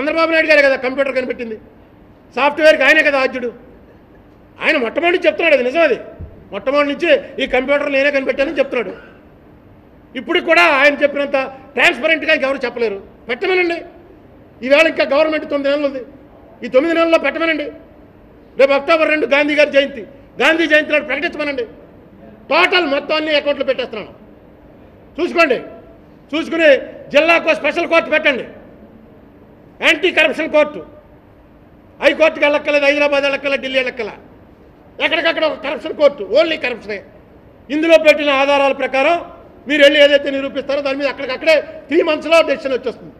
చంద్రబాబు నాయుడు గారే కదా కంప్యూటర్ కనిపెట్టింది. సాఫ్ట్వేర్కి ఆయనే కదా ఆద్యుడు. ఆయన మొట్టమొదటి నుంచి చెప్తున్నాడు అది నిజం అది. మొట్టమొదటి నుంచి ఈ కంప్యూటర్ నేనే కనిపెట్టానని చెప్తున్నాడు. ఇప్పుడు కూడా ఆయన చెప్పినంత ట్రాన్స్పరెంట్గా ఎవరు చెప్పలేరు. పెట్టమనండి. ఈవేళ ఇంకా గవర్నమెంట్ తొమ్మిది నెలలు ఉంది. ఈ తొమ్మిది నెలల్లో పెట్టమనండి. రేపు అక్టోబర్ రెండు గాంధీ గారి జయంతి. గాంధీ జయంతి నాడు ప్రకటించమనండి. టోటల్ మొత్తం అన్ని అకౌంట్లో పెట్టేస్తున్నాను. చూసుకోండి. చూసుకుని జిల్లాకు స్పెషల్ కోర్టు పెట్టండి. Anti corruption court. హైకోర్టుకి వెళ్ళక్కలేదు హైదరాబాద్ వెళ్ళక్కలేదు ఢిల్లీ వెళ్ళక్కల ఎక్కడికక్కడ ఒక కరప్షన్ కోర్టు ఓన్లీ కరప్షనే ఇందులో పెట్టిన ఆధారాల ప్రకారం మీరు వెళ్ళి ఏదైతే నిరూపిస్తారో దాని మీద అక్కడికక్కడే త్రీ మంత్స్లో డెసిషన్ వచ్చేస్తుంది.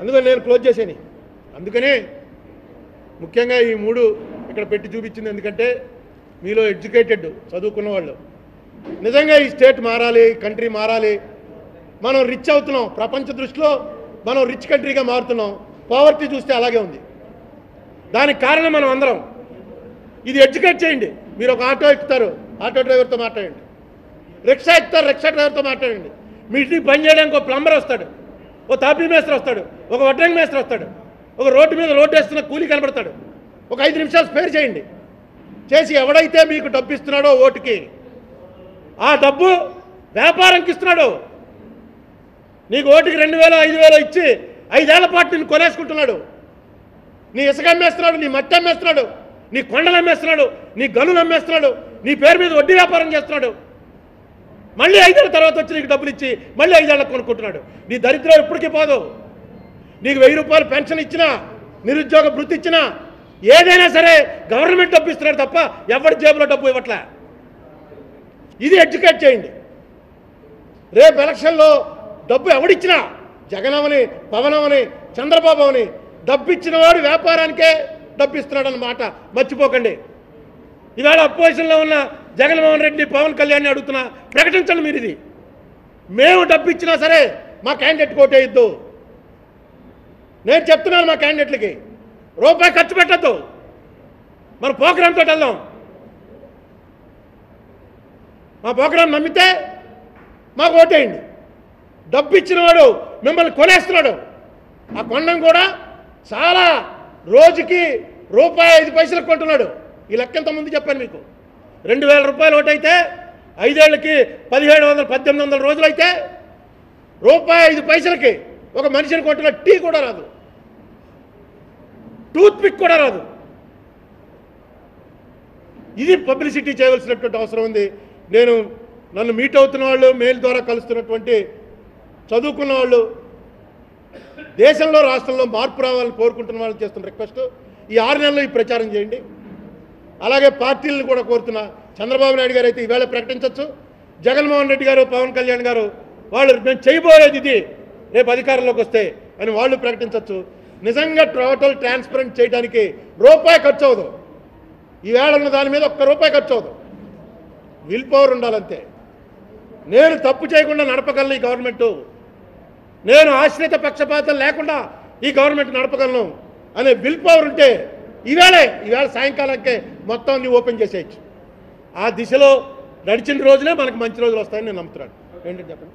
అందుకని నేను క్లోజ్ చేశాను అందుకనే ముఖ్యంగా ఈ మూడు ఇక్కడ పెట్టి చూపించింది ఎందుకంటే మీలో ఎడ్యుకేటెడ్ చదువుకున్న వాళ్ళు నిజంగా ఈ స్టేట్ మారాలి కంట్రీ మారాలి. మనం రిచ్ అవుతున్నాం ప్రపంచ దృష్టిలో మనం రిచ్ కంట్రీగా మారుతున్నాం. పావర్టీ చూస్తే అలాగే ఉంది. దానికి కారణం మనం అందరం. ఇది ఎడ్యుకేట్ చేయండి. మీరు ఒక ఆటో ఎక్కుతారు ఆటో డ్రైవర్తో మాట్లాడండి. రిక్షా ఎక్కుతారు రిక్షా డ్రైవర్తో మాట్లాడండి. మీ ఇంటికి పని చేయడానికి ఒక ప్లంబర్ వస్తాడు ఓ తాపీ మేస్త్రి వస్తాడు ఒక వడ్రంగ్ మేస్త్రి వస్తాడు. ఒక రోడ్డు మీద రోడ్డు వేస్తున్న కూలీ కనబడతాడు. ఒక ఐదు నిమిషాలు స్పేర్ చేయండి. చేసి ఎవడైతే మీకు డబ్బు ఇస్తున్నాడో ఓటుకి ఆ డబ్బు వ్యాపారంకి ఇస్తున్నాడు. నీకు ఓటుకి రెండు వేలు ఐదు వేలు ఇచ్చి ఐదేళ్ళ పాటు నిన్ను కొనేసుకుంటున్నాడు. నీ ఇసుక అమ్మేస్తున్నాడు నీ మట్టి అమ్మేస్తున్నాడు నీ కొండలు అమ్మేస్తున్నాడు నీ గనులు అమ్మేస్తున్నాడు నీ పేరు మీద వడ్డీ వ్యాపారం చేస్తున్నాడు. మళ్ళీ ఐదేళ్ళ తర్వాత వచ్చి నీకు డబ్బులు ఇచ్చి మళ్ళీ ఐదేళ్ళకు కొనుక్కుంటున్నాడు. నీ దరిద్రం ఎప్పటికీ పోదు. నీకు వెయ్యి రూపాయలు పెన్షన్ ఇచ్చినా నిరుద్యోగ భృతి ఇచ్చినా ఏదైనా సరే గవర్నమెంట్ డబ్బు ఇస్తున్నాడు తప్ప ఎవరి జేబులో డబ్బు ఇవ్వట్లే. ఇది ఎడ్యుకేట్ చేయండి. రేపు ఎలక్షన్లో డబ్బు ఎవడిచ్చినా జగనమని పవనమని చంద్రబాబు అని డబ్బు ఇచ్చిన వాడు వ్యాపారానికే డబ్బు ఇస్తున్నాడు అన్నమాట మర్చిపోకండి. ఈవేళ అపోజిషన్లో ఉన్న జగన్మోహన్ రెడ్డి పవన్ కళ్యాణ్ని అడుగుతున్నా ప్రకటించండి మీరు ఇది మేము డబ్బు ఇచ్చినా సరే మా క్యాండిడేట్ కోటేయద్దు నేను చెప్తున్నాను మా క్యాండిడేట్లకి. రూపాయి ఖర్చు పెట్టద్దు. మన ప్రోగ్రాంతో వెళ్దాం. మా ప్రోగ్రాం నమ్మితే మాకు ఓటేయండి. డబ్బు ఇచ్చినవాడు మిమ్మల్ని కొనేస్తున్నాడు. ఆ కొండం కూడా చాలా రోజుకి రూపాయి ఐదు పైసలు కొంటున్నాడు. ఈ లెక్క ముందు చెప్పాను మీకు. రెండు వేల రూపాయలు ఓటైతే ఐదేళ్ళకి పదిహేడు వందల పద్దెనిమిది వందల రోజులైతే రూపాయి ఐదు పైసలకి ఒక మనిషిని కొట్టిన టీ కూడా రాదు. టూత్ పిక్ కూడా రాదు. ఇది పబ్లిసిటీ చేయవలసినటువంటి అవసరం ఉంది. నేను నన్ను మీట్ అవుతున్న వాళ్ళు మెయిల్ ద్వారా కలుస్తున్నటువంటి చదువుకున్న వాళ్ళు దేశంలో రాష్ట్రంలో మార్పు రావాలని కోరుకుంటున్న వాళ్ళు చేస్తున్న రిక్వెస్ట్ ఈ ఆరు నెలల్లో ఈ ప్రచారం చేయండి. అలాగే పార్టీలను కూడా కోరుతున్నా చంద్రబాబు నాయుడు గారు అయితే ఈవేళ ప్రకటించవచ్చు జగన్మోహన్ రెడ్డి గారు పవన్ కళ్యాణ్ గారు వాళ్ళు మేము చేయబోయేది ఇది. రేపు అధికారంలోకి వస్తే అని వాళ్ళు ప్రకటించవచ్చు నిజంగా టోటల్ ట్రాన్స్పరెంట్ చేయడానికి రూపాయి ఖర్చు అవ్వదు. ఈవేళ ఉన్న దాని మీద ఒక్క రూపాయి ఖర్చు అవ్వదు. విల్ పవర్ ఉండాలంతే. నేను తప్పు చేయకుండా నడపగలను ఈ గవర్నమెంట్. నేను ఆశ్రిత పక్షపాతం లేకుండా ఈ గవర్నమెంట్ నడపగలను అనే విల్ పవర్ ఉంటే ఈవేళే ఈవేళ సాయంకాలంకే మొత్తం అన్ని ఓపెన్ చేసేయచ్చు. ఆ దిశలో నడిచిన రోజునే మనకు మంచి రోజులు వస్తాయని నేను నమ్ముతున్నాను. ఏంటంటే చెప్పండి?